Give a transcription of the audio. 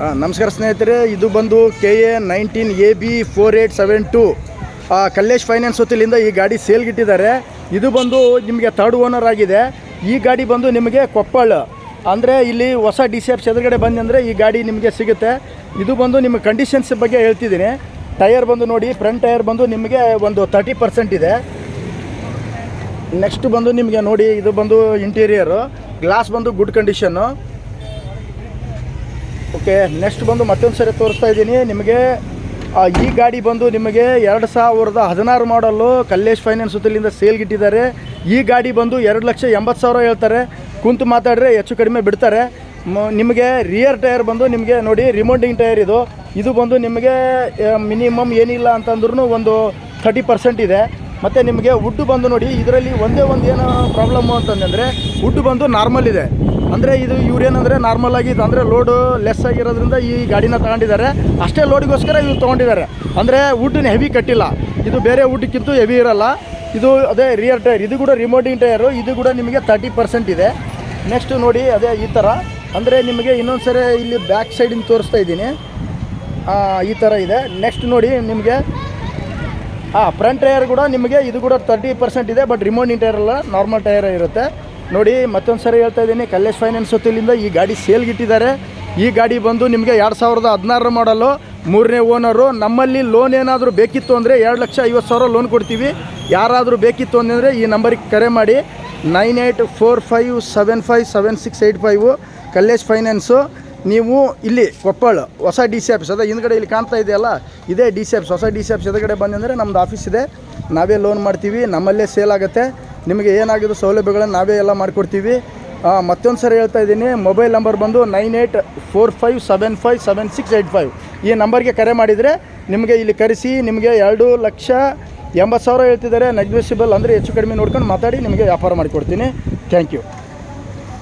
ನಮಸ್ಕಾರ ಸ್ನೇಹಿತರೆ, ಇದು ಬಂದು K A nineteen A B four eight seven two. Kallesh finance ಹೊತ್ತಿಲಿಂದ ಈ ಗಾಡಿ ಸೇಲ್ಗಿಟ್ಟಿದ್ದಾರೆ ಇದು ಬಂದು ನಿಮಗೆ ಥರ್ಡ್ ಓನರ್ ಆಗಿದೆ. ಈ ಗಾಡಿ ಬಂದು ನಿಮಗೆ ಕೊಪ್ಪಳ. ಅಂದರೆ ಇಲ್ಲಿ ಹೊಸ ಡಿ ಸಿ ಎಫ್ಸ್ ಎದುರುಗಡೆ ಬಂದಂದರೆ ಈ ಗಾಡಿ ನಿಮಗೆ ಸಿಗುತ್ತೆ. ಇದು ಬಂದು ನಿಮ್ಮ ಕಂಡೀಷನ್ಸ್ ಬಗ್ಗೆ ಹೇಳ್ತಿದ್ದೀನಿ. ಟೈರ್ ಬಂದು ನೋಡಿ ಫ್ರಂಟ್ ಟೈರ್ ಬಂದು ನಿಮಗೆ ಒಂದು ತರ್ಟಿ ಪರ್ಸೆಂಟ್ ಇದೆ. ನೆಕ್ಸ್ಟ್ ಬಂದು ನಿಮಗೆ ನೋಡಿ, ಇದು ಬಂದು ಇಂಟೀರಿಯರು ಗ್ಲಾಸ್ ಬಂದು ಗುಡ್ ಕಂಡೀಷನ್ನು ಓಕೆ ನೆಕ್ಸ್ಟ್ ಬಂದು ಮತ್ತೊಂದು ಸರಿ ತೋರಿಸ್ತಾ ಇದ್ದೀನಿ. ನಿಮಗೆ ಈ ಗಾಡಿ ಬಂದು ನಿಮಗೆ ಎರಡು ಸಾವಿರದ ಹದಿನಾರು ಮಾಡಲ್ಲು ಕಲ್ಲೇಶ್ ಫೈನಾನ್ಸ್ ಸುತ್ತಲಿಂದ ಸೇಲ್ಗಿಟ್ಟಿದ್ದಾರೆ ಈ ಗಾಡಿ ಬಂದು ಎರಡು ಲಕ್ಷ ಎಂಬತ್ತು ಸಾವಿರ ಹೇಳ್ತಾರೆ. ಕುಂತು ಮಾತಾಡಿದ್ರೆ ಹೆಚ್ಚು ಕಡಿಮೆ ಬಿಡ್ತಾರೆ. ನಿಮಗೆ ರಿಯರ್ ಟೈರ್ ಬಂದು ನಿಮಗೆ ನೋಡಿ ರಿಮೌಂಡಿಂಗ್ ಟೈರ್ ಇದು. ಇದು ಬಂದು ನಿಮಗೆ ಮಿನಿಮಮ್ ಏನಿಲ್ಲ ಅಂತಂದ್ರೂ ಒಂದು ಥರ್ಟಿ ಪರ್ಸೆಂಟ್ ಇದೆ. ಮತ್ತು ನಿಮಗೆ ವುಡ್ ಬಂದು ನೋಡಿ, ಇದರಲ್ಲಿ ಒಂದೇ ಒಂದು ಏನು ಪ್ರಾಬ್ಲಮ್ಮು ಅಂತಂದರೆ ವುಡ್ ಬಂದು ನಾರ್ಮಲ್ ಇದೆ. ಅಂದರೆ ಇದು ಇವ್ರೇನಂದರೆ ನಾರ್ಮಲ್ ಆಗಿ ಅಂದರೆ ಲೋಡು ಲೆಸ್ ಆಗಿರೋದ್ರಿಂದ ಈ ಗಾಡಿನ ತಗೊಂಡಿದ್ದಾರೆ. ಅಷ್ಟೇ ಲೋಡಿಗೋಸ್ಕರ ಇದು ತೊಗೊಂಡಿದ್ದಾರೆ. ಅಂದರೆ ವುಡ್ನ ಹೆವಿ ಕಟ್ಟಿಲ್ಲ. ಇದು ಬೇರೆ ವುಡ್ಕ್ಕಿಂತ ಹೆವಿ ಇರಲ್ಲ. ಇದು ಅದೇ ರಿಯರ್ ಟೈರ್ ಇದು ಕೂಡ ರಿಮೋಟಿಂಗ್ ಟೈರು ಇದು ಕೂಡ ನಿಮಗೆ ತರ್ಟಿ ಪರ್ಸೆಂಟ್ ಇದೆ. ನೆಕ್ಸ್ಟ್ ನೋಡಿ, ಅದೇ ಈ ಥರ ಅಂದರೆ ನಿಮಗೆ ಇನ್ನೊಂದು ಸರಿ ಇಲ್ಲಿ ಬ್ಯಾಕ್ ಸೈಡಿಂದ ತೋರಿಸ್ತಾ ಇದ್ದೀನಿ. ಈ ಥರ ಇದೆ. ನೆಕ್ಸ್ಟ್ ನೋಡಿ, ನಿಮಗೆ ಹಾಂ ಫ್ರಂಟ್ ಟೈರ್ ಕೂಡ ನಿಮಗೆ ಇದು ಕೂಡ ತರ್ಟಿ ಪರ್ಸೆಂಟ್ ಇದೆ ಬಟ್ ರಿಮೋಟಿಂಗ್ ಟೈರ್ ಅಲ್ಲ ನಾರ್ಮಲ್ ಟೈರ್ ಇರುತ್ತೆ. ನೋಡಿ, ಮತ್ತೊಂದು ಸರಿ ಹೇಳ್ತಾ ಇದ್ದೀನಿ, ಕಲ್ಲೇಶ್ ಫೈನಾನ್ಸ್ ಹೊತ್ತಿಲಿಂದ ಈ ಗಾಡಿ ಸೇಲ್ಗಿಟ್ಟಿದ್ದಾರೆ ಈ ಗಾಡಿ ಬಂದು ನಿಮಗೆ ಎರಡು ಸಾವಿರದ ಹದಿನಾರರ ಮಾಡಲು ಮೂರನೇ ಓನರು ನಮ್ಮಲ್ಲಿ ಲೋನ್ ಏನಾದರೂ ಬೇಕಿತ್ತು ಅಂದರೆ ಎರಡು ಲಕ್ಷ ಐವತ್ತು ಸಾವಿರ ಲೋನ್ ಕೊಡ್ತೀವಿ. ಯಾರಾದರೂ ಬೇಕಿತ್ತು ಅಂದರೆ ಈ ನಂಬರಿಗೆ ಕರೆ ಮಾಡಿ. Nine eight four five seven five seven six eight five Kallesh finance ನೀವು ಇಲ್ಲಿ ಕೊಪ್ಪಳ ಹೊಸ ಡಿ ಸಿ ಆಫೀಸ್, ಅದೇ ಹಿಂದ್ಗಡೆ ಇಲ್ಲಿ ಕಾಣ್ತಾ ಇದೆಯಲ್ಲ, ಇದೇ ಡಿ ಸಿ ಆಫೀಸ್, ಹೊಸ ಡಿ ಸಿ ಆಫೀಸ್ ಎದುರುಗಡೆ ಬಂದಂದರೆ ನಮ್ಮದು ಆಫೀಸ್ ಇದೆ. ನಾವೇ ಲೋನ್ ಮಾಡ್ತೀವಿ, ನಮ್ಮಲ್ಲೇ ಸೇಲ್ ಆಗುತ್ತೆ. ನಿಮಗೆ ಏನಾಗಿದ್ದು ಸೌಲಭ್ಯಗಳನ್ನು ನಾವೇ ಎಲ್ಲ ಮಾಡಿಕೊಡ್ತೀವಿ. ಮತ್ತೊಂದು ಸರಿ ಹೇಳ್ತಾ ಇದ್ದೀನಿ ಮೊಬೈಲ್ ನಂಬರ್ ಬಂದು nine eight four five seven five seven six eight five. ಈ ನಂಬರ್ಗೆ ಕರೆ ಮಾಡಿದರೆ ನಿಮಗೆ ಇಲ್ಲಿ ಕರೆಸಿ, ನಿಮಗೆ ಎರಡು ಲಕ್ಷ ಎಂಬತ್ತು ಸಾವಿರ ಹೇಳ್ತಿದ್ದಾರೆ. ನೆಗ್ಲಿಸಿಬಲ್ ಅಂದರೆ ಹೆಚ್ಚು ಕಡಿಮೆ ನೋಡ್ಕೊಂಡು ಮಾತಾಡಿ, ನಿಮಗೆ ವ್ಯಾಪಾರ ಮಾಡಿಕೊಡ್ತೀನಿ. Thank you